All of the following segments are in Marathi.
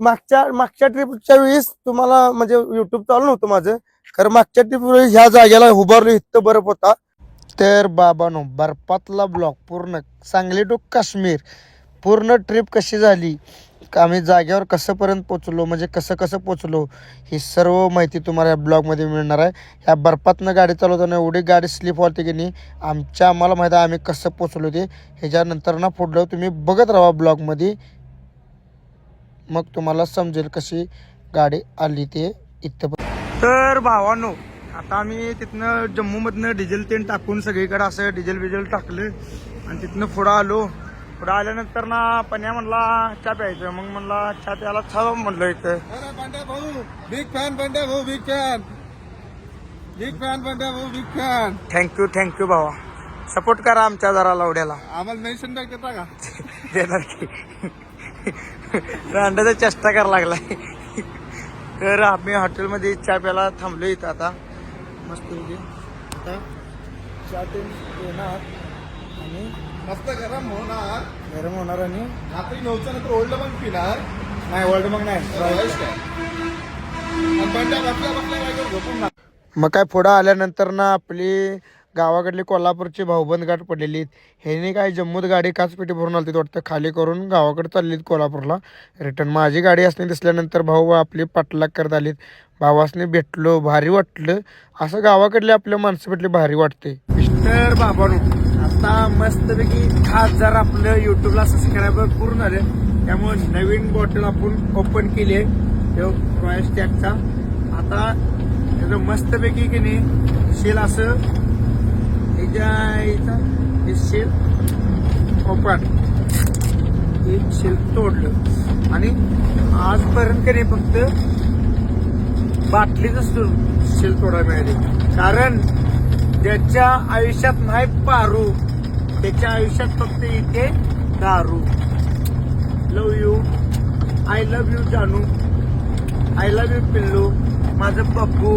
मागच्या मागच्या ट्रिपच्या वेळेस तुम्हाला म्हणजे युट्यूब चालू नव्हतं माझं. कारण मागच्या ट्रिप वेळेस ह्या जागेला उभारलो इथं बर्फ होता. तर बाबानो बर्फातला ब्लॉक पूर्ण सांगली टू काश्मीर. पूर्ण ट्रिप कशी झाली? आम्ही जागेवर कसंपर्यंत पोचलो म्हणजे कसं कसं पोचलो ही सर्व माहिती तुम्हाला या ब्लॉगमध्ये मिळणार आहे. ह्या बर्फातनं गाडी चालवताना एवढी गाडी स्लिप होते की नाही आमच्या आम्हाला माहिती आहे आम्ही कसं पोचलो ते. ह्याच्यानंतर ना पुढलं तुम्ही बघत राहा ब्लॉगमध्ये मग तुम्हाला समजेल कशी गाडी आली ते इथं तर भावानो आता आम्ही तिथनं जम्मूमधनं डिझेल तेल टाकून सगळीकडे असं डिझेल बिझेल टाकलं आणि तिथनं पुढं आलो. पुढं आल्यानंतर ना पण्या म्हणला चहा प्यायचं. मग म्हणला चहा प्यायला छाव म्हणलं इथं. अरे बंड्या भाऊ बिग फॅन बंड्या भाऊ big fan big fan Bandya भाऊ big fan thank you thank you भावा. सपोर्ट करा आमच्या जरा लावड्याला. आम्हाला मेन्शन बॅग देता का? देणार की. अंड्याचा चेष्टा करायला लागलाय. तर आम्ही हॉटेलमध्ये चहा प्यायला थांबलो इथं आता. मस्त आता चहा पिऊन येणार आणि मस्त गरम होणार. गरम होणार आणि रात्री नऊच्या नंतर ओल्ड मग पिणार. नाही वर्ल्ड मग नाही. मग काय पुढं आल्यानंतर ना आपली गावाकडले कोल्हापूरचे भाऊबंद गाठ पडलेली ह्याने काय जम्मूत गाडी काचपेटी भरून आली वाटतं खाली करून गावाकडे चाललीत कोल्हापूरला. रिटर्न माझी गाडी असणे दिसल्यानंतर भाऊ आपली पाठलाग करत आलीत. भावासने भेटलो भारी वाटलं. असं गावाकडले आपल्या माणसं भेटले भारी वाटते. मिस्टर बाबानो आता मस्तपैकी खास जर आपलं युट्यूबला सबस्क्रायबर पूर्ण झाले त्यामुळे नवीन बॉटल आपण ओपन केली आहे. रॉयल स्टॅकचा आता मस्तपैकी की नाही शेल असं ह्याच्या इथं हे शेल ओपन हे शेल तोडलं आणि आजपर्यंत की फक्त बाटलीच शेल तोडायला मिळाली कारण ज्याच्या आयुष्यात नाही पारू त्याच्या आयुष्यात फक्त इथे दारू love you I love you जानू आय लव यू पिल्लू माझं पप्पू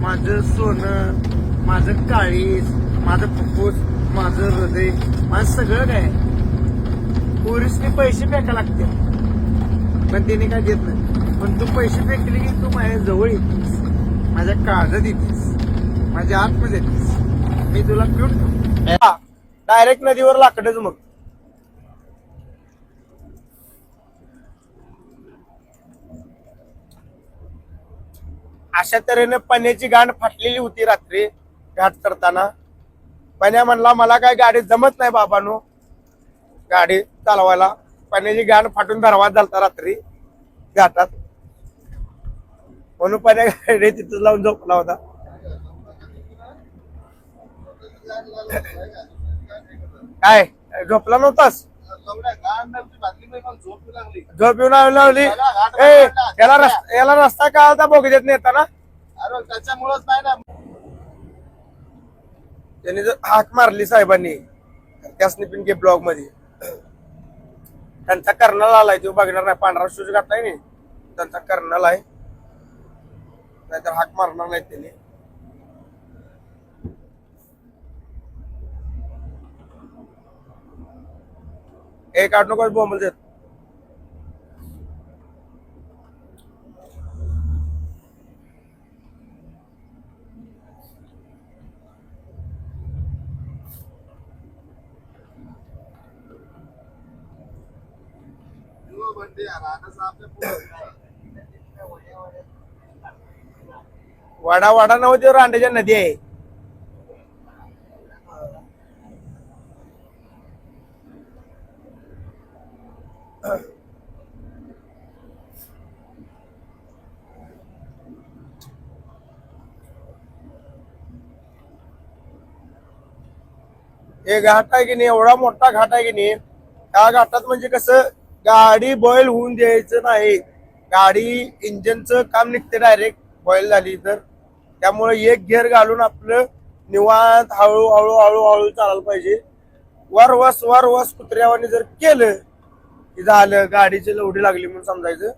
माझं सोनं माझं काळीज माझं फुफ्फुस माझं हृदय माझं सगळं काय पोरीसने पैसे फेका लागते. पण त्याने काय देत नाही. पण तू पैसे फेकले की तू माझ्या जवळ येतेस. माझ्या काळजात येतेस. माझ्या आतमध्ये येतेस. मी तुला पिऊन डायरेक्ट नदीवर लाकडच मग. अशा तऱ्हेने पाण्याची गांड फाटलेली होती रात्री घाट करताना. पण्या म्हणला मला काय गाडी जमत नाही बाबानो. गाडी चालवायला पण्याची गाड फाटून धरवात झालता रात्री घाटात. म्हणून पण्या गाडी तिथं लावून झोपला होता. काय झोपला नव्हताच झोप येऊन लावली. ए याला रस्ता याला रस्ता काय होता बघू देत नाही अरे त्याच्यामुळेच नाही ना. त्यांनी जर हाक मारली साहेबांनी त्यासनी पिन के ब्लॉगमध्ये. त्यांचा कर्नल आलाय तो बघणार नाही. पांढरा शूज घातलाय नाही त्यांचा कर्नल आहे. नाहीतर हाक मारणार नाही त्यांनी. एक आठ नको बोंबल देत हो, बंड्या, रानाचं आपल्या पुढं. वाडा वाडा नव्हती रांडेच्या नदी आहे. हे घाट आहे की नाही? एवढा मोठा घाट आहे की नाही? त्या घाटात म्हणजे कसं गाडी बॉईल होऊन द्यायचं नाही. गाडी इंजिनचं काम निघते डायरेक्ट बॉईल झाली तर. त्यामुळे एक गिअर घालून आपलं निवांत हळूहळू हळूहळू चालायला पाहिजे. वर वस वर वस कुत्र्यावाने जर केलं की झालं गाडीची लवडी लागली म्हणून समजायचं.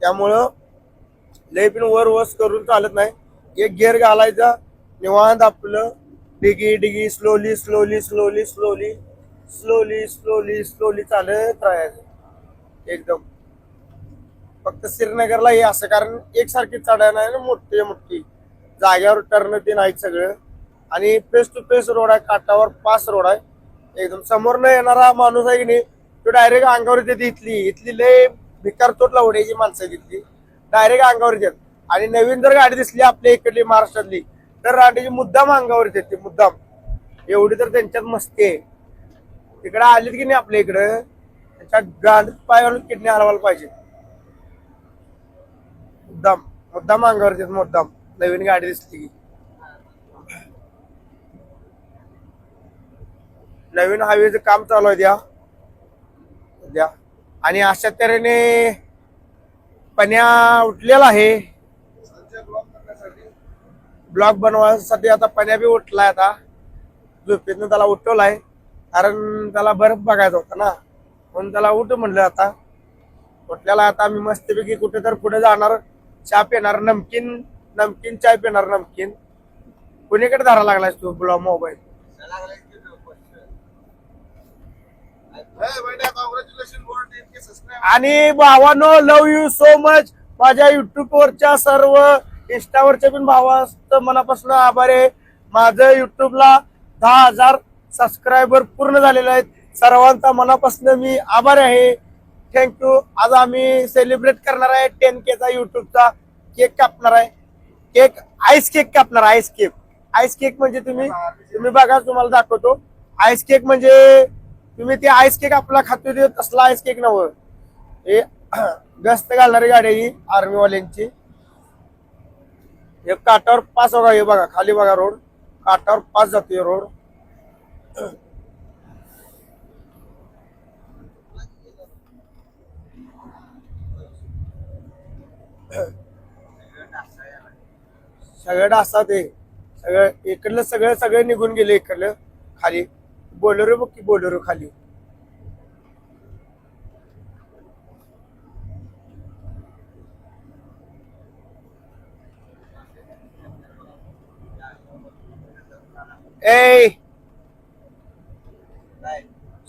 त्यामुळं लय पण वर वस करून चालत नाही. एक गिअर घालायचा निवांत आपलं डिगी डिगी slowly slowly slowly slowly slowly slowly slowly चालत राहायचं एकदम. फक्त श्रीनगरला हे असं कारण एकसारखी चढाई नाही ना मोठी मोठी. जाग्यावर टर्न ते नाही सगळं. आणि फेस टू फेस रोड आहे काठावर पास रोड आहे. एकदम समोर न येणारा माणूस आहे की नाही तो डायरेक्ट अंगावर येते इथली. इथली लय भिकार तोट लावण्याची माणसं तिथली डायरेक्ट अंगावर येतात. आणि नवीन जर गाडी दिसली आपल्या इकडली महाराष्ट्रातली तर रांडेची मुद्दाम अंगावर येते मुद्दाम. एवढी तर त्यांच्यात मस्ती आहे. तिकडे आलेत की नाही आपल्या इकडं? त्याच्या गांडीत पाय घालून किडनी हलवायला पाहिजे. मुद्दाम मुद्दाम अंगावर येत मुद्दाम. नवीन गाडी दिसली की. नवीन हायवेचं काम चालू आहे द्या. द्या. आणि अशा तऱ्हेने पण्या उठलेला आहे. ब्लॉक बनवायसाठी आता पण्या बी उठलाय आता. झोपेतनं त्याला उठवलाय. कारण त्याला बर्फ बघायचा होता ना. म्हणून त्याला उठ म्हणलं आता. उठल्याला आता आम्ही मस्तपैकी कुठे तर पुढे जाणार. चहा पिणार नमकीन नमकीन चाय पिणार नमकीन. कुणीकडे धरा लागलाय तू बुला मोबाईल? आणि भावानो लव यू सो मच माझ्या युट्यूब वरच्या सर्व इंस्टावरच्या पण भावास्त मनापासून आभार आहे. माझं युट्यूबला दहा हजार सबस्क्रायबर पूर्ण झालेले आहेत. सर्वांचा मनापासून मी आभार आहे. थँक्यू आज आम्ही सेलिब्रेट करणार आहे टेन केचा युट्यूबचा केक कापणार आहे. केक आईस केक कापणार आईस केक आईस केक म्हणजे तुम्ही तुम्ही बघा तुम्हाला दाखवतो. आईस केक म्हणजे तुम्ही ते आईस केक आपला खातो तसला आईस केक नव्हतं. हे गस्त घालणारी गाडी ही आर्मीवाल्यांची हे काटावर पास बघा हे बघा खाली बघा रोड. काटावर पास जातो रोड. सगळं डासा ते. सगळं इकडलं सगळं सगळं निघून गेले इकडलं खाली. बोलेरो बघ की बोलेरो खाली. ए!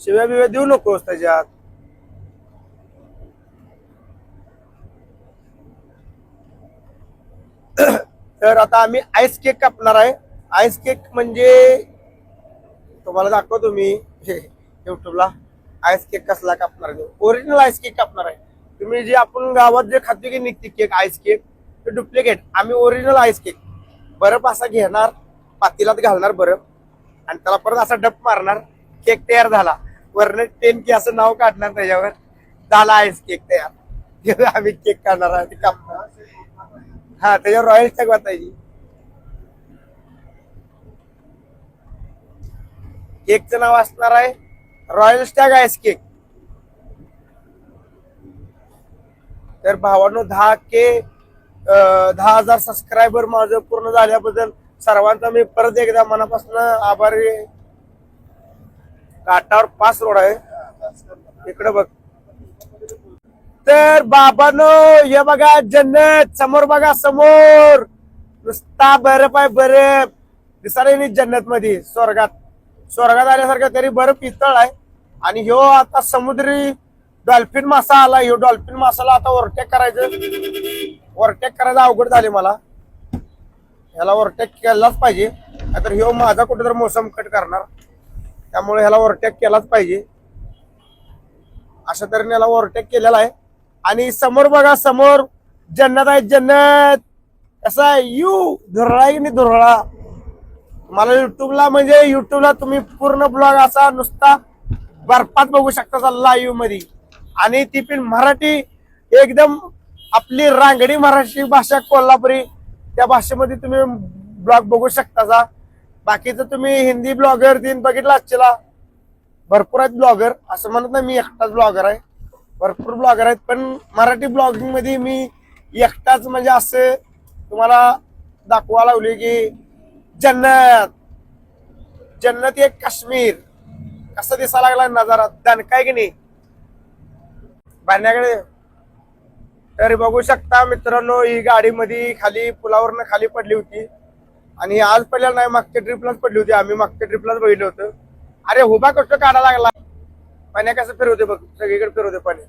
शिव्या बिव्या देऊ नकोस त्याच्यात. तर आता आम्ही आईस केक कापणार आहे. आईस केक म्हणजे तुम्हाला दाखवतो मी. युट्यूबला आईस केक कसला कापणार ओरिजिनल आईस केक कापणार आहे. तुम्ही जे आपण गावात जे खातो की निघते केक आईस केक ते डुप्लिकेट आम्ही ओरिजिनल आईस केक बर्फ असा घेणार पातीलात घालणार बर्फ आणि त्याला परत असा डप मारणार. केक तयार झाला. वरनं टेन की असं नाव काढणार त्याच्यावर. झाला आईस केक तयार. आम्ही केक काढणार आहे कापणार हा त्याच्यावर रॉयल स्टॅग वाचायची केकचं नाव असणार आहे रॉयल स्टॅग आईस केक तर भावानो दहा के दहा हजार सबस्क्रायबर माझं पूर्ण झाल्याबद्दल सर्वांचा मी परत एकदा मनापासून आभारी काटावर काठावर पाच रोड आहे. इकडे बघ. तर बाबानो हे बघा जन्नत समोर बघा समोर. नुसता बर्फ आहे बर्फ दिसायला नाही जन्नत मध्ये स्वर्गात. स्वर्गात आल्यासारखं तरी बर्फ पितळ आहे. आणि ह्यो आता समुद्री डॉल्फिन मासा आला. ह्यो डॉल्फिन मासाला आता ओव्हरटेक करायचं. ओव्हरटेक करायचं अवघड झाले मला. ह्याला ओव्हरटेक केलाच पाहिजे. नाहीतर ह्यो माझा कुठेतरी मोसम कट करणार. त्यामुळे ह्याला ओव्हरटेक केलाच पाहिजे. अशा तऱ्हेने याला ओव्हरटेक केलेला आहे. आणि समोर बघा समोर जन्नत आहे जन्नत. कसा यू धुरळा आहे की नाही धुरळा? मला युट्यूबला म्हणजे युट्यूबला तुम्ही पूर्ण ब्लॉग असा नुसता बर्फात बघू शकता लाईव्हमध्ये. आणि ती पण मराठी एकदम आपली रांगडी मराठी भाषा कोल्हापुरी त्या भाषेमध्ये तुम्ही ब्लॉग बघू शकता बाकीचं तुम्ही हिंदी ब्लॉगर तीन बघितला आजच्याला भरपूर आहेत ब्लॉगर. असं म्हणत नाही मी एकटाच ब्लॉगर आहे. भरपूर ब्लॉगर आहेत पण मराठी ब्लॉगिंगमध्ये मी एकटाच म्हणजे असं तुम्हाला दाखवा लावली की जन्नत. जन्नत एक काश्मीर. कसं दिसायला लागला नजारा? दणकाय की नाही? बांधण्याकडे तर बघू शकता मित्रांनो ही गाडीमध्ये खाली पुलावरनं खाली पडली होती. आणि आज पहिल्या नाही मागच्या ट्रिपलाच पडली होती. आम्ही मागच्या ट्रिपलाच बघितलं होतं. अरे हो हुबा कष्ट काढा लागला. पाण्या कसं फिरवते बघ सगळीकडे फिरवते पाणी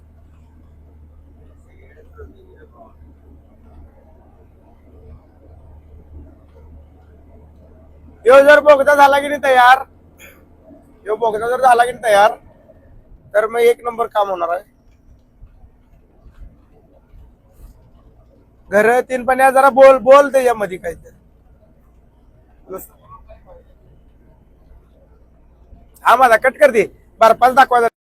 यो जर बोगदा झाला की नाही तयार? यो बोगदा जर झाला की नाही तयार तर मग एक नंबर काम होणार आहे. घर तीन पण जरा बोल बोल त्याच्यामध्ये काहीतरी. हा माझा कट कर दे. पाच दाखवायचा